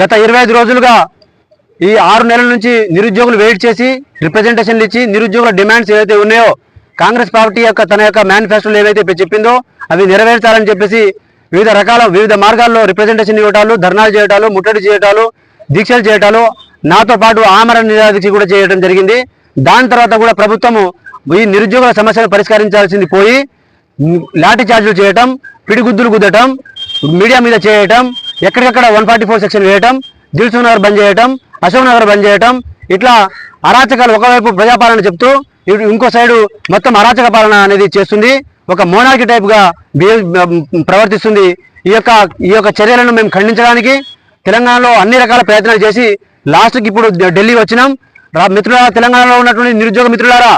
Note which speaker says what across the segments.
Speaker 1: గత ఇరవై ఐదు రోజులుగా ఈ ఆరు నెలల నుంచి నిరుద్యోగులు వెయిట్ చేసి రిప్రజెంటేషన్లు ఇచ్చి నిరుద్యోగుల డిమాండ్స్ ఏవైతే ఉన్నాయో కాంగ్రెస్ పార్టీ యొక్క తన యొక్క మేనిఫెస్టోలు ఏవైతే చెప్పిందో అవి నెరవేర్చాలని చెప్పేసి వివిధ రకాల వివిధ మార్గాల్లో రిప్రజెంటేషన్ ఇవ్వటాలు ధర్నాలు చేయటాలు ముట్టడి చేయటాలు దీక్షలు చేయటాలు నాతో పాటు ఆమరణ నిరాదీక్ష కూడా చేయడం జరిగింది. దాని తర్వాత కూడా ప్రభుత్వము ఈ నిరుద్యోగుల సమస్యను పరిష్కరించాల్సింది పోయి లాఠీ చార్జీలు చేయటం పిడిగుద్దులు గుద్దటం మీడియా మీద చేయటం ఎక్కడికక్కడ వన్ ఫార్టీ ఫోర్ సెక్షన్ వేయటం దిల్సు నగర్ బంద్ చేయటం అశోక్ నగర్ బంద్ చేయటం ఇట్లా అరాచకాలు ఒకవైపు ప్రజాపాలన చెప్తూ ఇంకో సైడు మొత్తం అరాచక పాలన అనేది చేస్తుంది. ఒక మోనార్కి టైప్గా బిహేవ్ ప్రవర్తిస్తుంది. ఈ యొక్క ఈ యొక్క చర్యలను మేము ఖండించడానికి తెలంగాణలో అన్ని రకాల ప్రయత్నాలు చేసి లాస్ట్కి ఇప్పుడు ఢిల్లీ వచ్చినాం. మిత్రులారా తెలంగాణలో ఉన్నటువంటి నిరుద్యోగ మిత్రులారా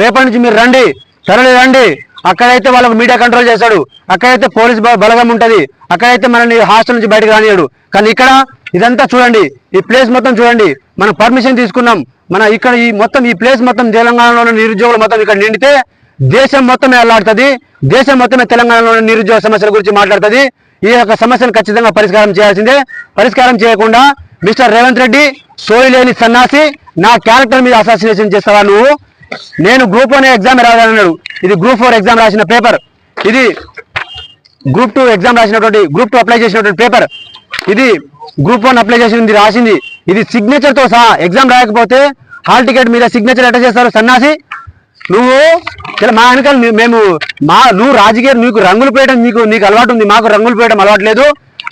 Speaker 1: రేపటి నుంచి మీరు రండి తరలి రండి. అక్కడైతే వాళ్ళకు మీడియా కంట్రోల్ చేస్తాడు. అక్కడైతే పోలీస్ బలగం ఉంటుంది. అక్కడైతే మనల్ని హాస్టల్ నుంచి బయటకు రానియాడు. కానీ ఇక్కడ ఇదంతా చూడండి. ఈ ప్లేస్ మొత్తం చూడండి. మనం పర్మిషన్ తీసుకున్నాం. మన ఇక్కడ ఈ మొత్తం ఈ ప్లేస్ మొత్తం తెలంగాణలో నిరుద్యోగులు మొత్తం ఇక్కడ నిండితే దేశం మొత్తమే అల్లాడుతుంది. దేశం మొత్తమే తెలంగాణలో నిరుద్యోగ సమస్యల గురించి మాట్లాడుతుంది. ఈ యొక్క సమస్యను ఖచ్చితంగా పరిష్కారం చేయాల్సిందే. పరిష్కారం చేయకుండా మిస్టర్ రేవంత్ రెడ్డి సోయి లేని సన్నాసి నా క్యారెక్టర్ మీద అసాసినేషన్ చేస్తావా నువ్వు? నేను గ్రూప్ వన్ ఎగ్జామ్ రాయాలన్నాడు. ఇది గ్రూప్ ఫోర్ ఎగ్జామ్ రాసిన పేపర్ ఇది గ్రూప్ టూ ఎగ్జామ్ రాసినటువంటి గ్రూప్ టూ అప్లై చేసినటువంటి పేపర్ ఇది గ్రూప్ వన్ అప్లై చేసింది రాసింది. ఇది సిగ్నేచర్తో సహా ఎగ్జామ్ రాయకపోతే హాల్ టికెట్ మీద సిగ్నేచర్ ఎట్లా చేస్తారు సన్నాసి? నువ్వు ఇలా మా వెనకాల మేము మా నువ్వు రాజకీయ నీకు రంగులు పేయడం నీకు నీకు అలవాటు ఉంది. మాకు రంగులు పేయడం అలవాటు లేదు.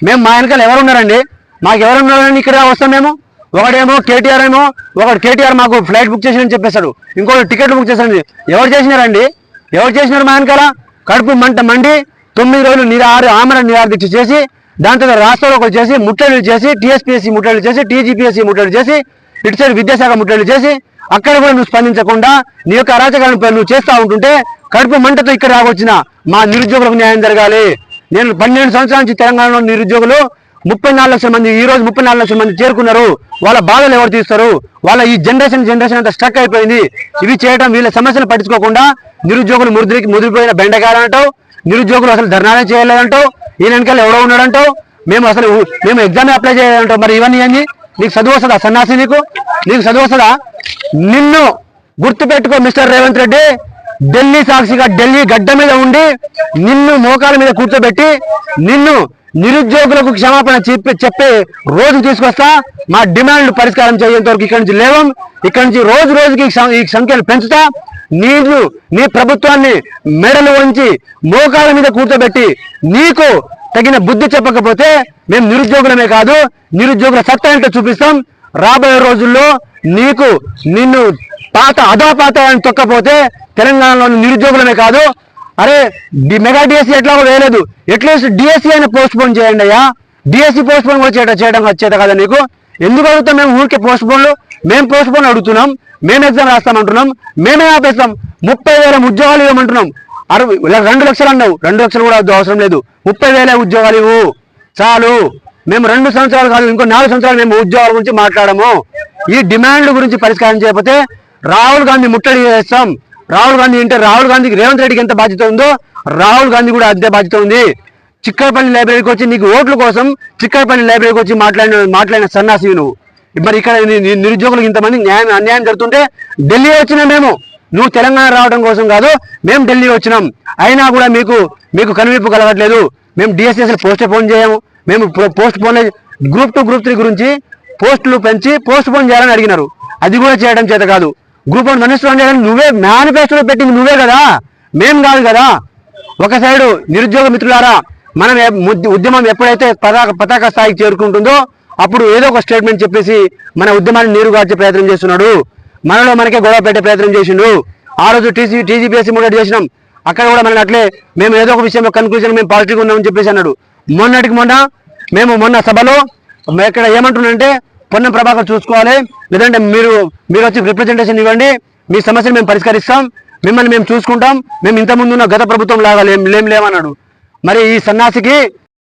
Speaker 1: మేము మా వెనకాల ఎవరు ఉన్నారండి మాకు ఎవరు ఉన్నారని ఇక్కడ వస్తాం మేము? ఒకడేమో కేటీఆర్ ఏమో ఒకడు కేటీఆర్ మాకు ఫ్లైట్ బుక్ చేసి చెప్పేశాడు. ఇంకోటి టికెట్ బుక్ చేశాడు ఎవరు చేసినారండి? ఎవరు చేసినారు మా వెనకాల కడుపు మంట మండి తొమ్మిది రోజులు నిరారు ఆమరణ నిరాదీక్ష చేసి దాని తర్వాత రాష్ట్రంలో చేసి ముట్టడిలు చేసి టీఎస్పీఎస్సీ ముట్టలు చేసి టీజీపీఎస్సీ ముట్టలు చేసి ఇటు సైడ్ విద్యాశాఖ ముట్టడిలు చేసి అక్కడ కూడా నువ్వు స్పందించకుండా నీ యొక్క అరాచకాలను నువ్వు చేస్తూ ఉంటుంటే కడుపు మంటతో ఇక్కడ రాకొచ్చిన మా నిరుద్యోగులకు న్యాయం జరగాలి. నేను పన్నెండు సంవత్సరాల నుంచి తెలంగాణలో నిరుద్యోగులు ముప్పై నాలుగు లక్షల మంది ఈ రోజు ముప్పై నాలుగు లక్షల మంది చేరుకున్నారు. వాళ్ళ బాధలు ఎవరు తీస్తారు వాళ్ళ ఈ జనరేషన్ జనరేషన్ అంతా స్ట్రక్ అయిపోయింది. ఇవి చేయడం వీళ్ళ సమస్యలు పట్టించుకోకుండా నిరుద్యోగులు ముదిరికి ముదిరిపోయిన బెండకాయలు నిరుద్యోగులు అసలు ధర్నాలే చేయలేదంటావు ఈ వెనకాల ఎవడో ఉన్నాడంటో మేము అసలు మేము ఎగ్జామ్ అప్లై చేయాలంటావు మరి ఇవన్నీ ఏంది? నీకు చదువు వస్తుందా సన్నాసి నీకు? నీకు చదువు వస్తుందా నిన్ను గుర్తుపెట్టుకో మిస్టర్ రేవంత్ రెడ్డి. ఢిల్లీ సాక్షిగా ఢిల్లీ గడ్డ మీద ఉండి నిన్ను మోకాల మీద కూర్చోబెట్టి నిన్ను నిరుద్యోగులకు క్షమాపణ చెప్పి చెప్పే రోజు తీసుకొస్తా. మా డిమాండ్లు పరిష్కారం చేయేంత వరకు ఇక్కడి నుంచి లేవం. ఇక్కడి నుంచి రోజు రోజుకి ఈ ఈ సంఖ్యలు పెంచుతా. నీళ్ళు నీ ప్రభుత్వాన్ని మెడలు వంచి మోకాల మీద కూర్చోబెట్టి నీకు తగిన బుద్ధి చెప్పకపోతే మేము నిరుద్యోగులమే కాదు నిరుద్యోగుల సత్తా ఏంటో చూపిస్తాం. రాబోయే రోజుల్లో నీకు నిన్ను పాత అధోపాత అని తొక్కపోతే తెలంగాణలోని నిరుద్యోగులమే కాదు అరే మెగా డిఎస్సీ ఎట్లా కూడా వేయలేదు. ఎట్లీస్ట్ డిఎస్సీ అయినా పోస్ట్ పోన్ చేయండి అయ్యా. డిఎస్సీ పోస్ట్ పోన్ కూడా చేయడం చేయడం వచ్చేది కదా నీకు. ఎందుకు అడుగుతాం మేము ఊరికే పోస్ట్ పోన్లు మేము పోస్ట్ పోన్ అడుగుతున్నాం మేము ఎగ్జామ్ రాస్తామంటున్నాం మేమే ఆపేస్తాం. ముప్పై వేల ఉద్యోగాలు ఇవ్వమంటున్నాం. అరవై రెండు లక్షలు అన్నావు. రెండు లక్షలు కూడా అవసరం లేదు. ముప్పై వేల ఉద్యోగాలు ఇవ్వు. చాలు. మేము రెండు సంవత్సరాలు కాదు ఇంకో నాలుగు సంవత్సరాలు మేము ఉద్యోగాల గురించి మాట్లాడము. ఈ డిమాండ్ల గురించి పరిష్కారం చేయకపోతే రాహుల్ గాంధీ ముట్టడి చేస్తాం. రాహుల్ గాంధీ అంటే రాహుల్ గాంధీకి రేవంత్ రెడ్డికి ఎంత బాధ్యత ఉందో రాహుల్ గాంధీ కూడా అంతే బాధ్యత ఉంది. చిక్కడపల్లి లైబ్రరీకి వచ్చి నీకు ఓట్ల కోసం చిక్కడపల్లి లైబ్రరీకి వచ్చి మాట్లాడిన మాట్లాడిన సన్నాసివి నువ్వు. మరి ఇక్కడ నిరుద్యోగులకు ఇంతమంది న్యాయం అన్యాయం జరుగుతుంటే ఢిల్లీ వచ్చినా మేము. నువ్వు తెలంగాణ రావడం కోసం కాదు మేము ఢిల్లీ వచ్చినాం. అయినా కూడా మీకు మీకు కనువిప్పు కలగట్లేదు. మేము డిఎస్ఎస్ పోస్ట్ పోన్ చేయము. మేము postpone group two group three గురించి పోస్టులు పెంచి పోస్ట్ పోన్ చేయాలని అడిగినారు. అది కూడా చేయడం చేత కాదు. గ్రూప్ వన్ మినిస్టర్ చేయాలని నువ్వే మేనిఫెస్టోలో పెట్టింది నువ్వే కదా. మేం కాదు కదా. ఒక సైడు నిరుద్యోగ మిత్రులారా మనం ఉద్యమం ఎప్పుడైతే పతాక పతాక స్థాయికి చేరుకుంటుందో అప్పుడు ఏదో ఒక స్టేట్మెంట్ చెప్పేసి మన ఉద్యమాన్ని నీరుగార్చే ప్రయత్నం చేస్తున్నాడు. మనలో మనకే గొడవ పెట్టే ప్రయత్నం చేసిండు. ఆ రోజు టీసీ టీజీపీఎస్సీ ముట్టడి చేసినాం. అక్కడ కూడా మనం అట్లే మేము ఏదో ఒక విషయంలో కన్క్లూజన్ మేము పాజిటివ్గా ఉన్నామని చెప్పేసి అన్నాడు. మొన్నటికి మొన్న మేము మొన్న సభలో మే- ఇక్కడ ఏమంటున్నానంటే పొన్నం ప్రభాకర్ చూసుకోవాలి. లేదంటే మీరు మీరు వచ్చి రిప్రజెంటేషన్ ఇవ్వండి. మీ సమస్యను మేము పరిష్కరిస్తాం. మిమ్మల్ని మేము చూసుకుంటాం. మేము ఇంతకుముందు ఉన్న గత ప్రభుత్వం లాగా లేం లేం లేమన్నాడు మరి ఈ సన్నాసికి